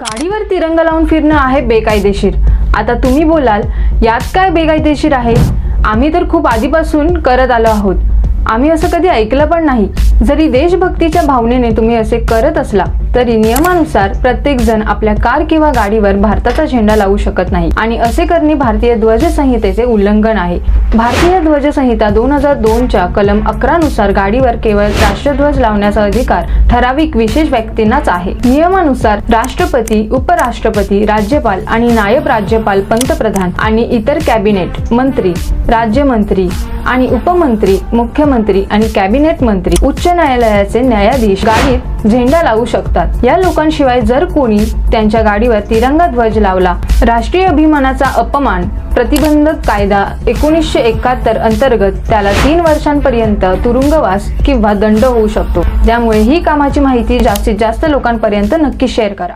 गाडीवर तिरंगा लावून फिरणं आहे बेकायदेशीर. आता तुम्ही बोलाल यात काय बेकायदेशीर आहे? आम्ही तर खूप आधीपासून करत आलो आहोत. आम्ही असं कधी ऐकलं पण नाही. जरी देशभक्तीच्या भावनेने तुम्ही असे करत असला तरी नियमानुसार प्रत्येक जण आपल्या कार किंवा गाडीवर भारताचा झेंडा लावू शकत नाही. आणि असे करणे भारतीय ध्वजसंहितेचे उल्लंघन आहे. भारतीय ध्वजसंहिता दोन हजार दोनच्या कलम अकरा नुसार गाडीवर केवळ राष्ट्रध्वज लावण्याचा अधिकार ठराविक विशेष व्यक्तींनाच आहे. नियमानुसार राष्ट्रपती उपराष्ट्रपती राज्यपाल आणि नायब राज्यपाल पंतप्रधान आणि इतर कॅबिनेट मंत्री राज्यमंत्री आणि उपमंत्री मुख्यमंत्री आणि कॅबिनेट मंत्री उच्च न्यायालयाचे न्यायाधीश गाडीत झेंडा लावू शकतात. या लोकांशिवाय जर कोणी त्यांच्या गाडीवर तिरंगा ध्वज लावला राष्ट्रीय अभिमानाचा अपमान प्रतिबंधक कायदा एकोणीसशे एकाहत्तर अंतर्गत त्याला तीन वर्षांपर्यंत तुरुंगवास किंवा दंड होऊ शकतो. त्यामुळे ही कामाची माहिती जास्तीत जास्त लोकांपर्यंत नक्की शेअर करा.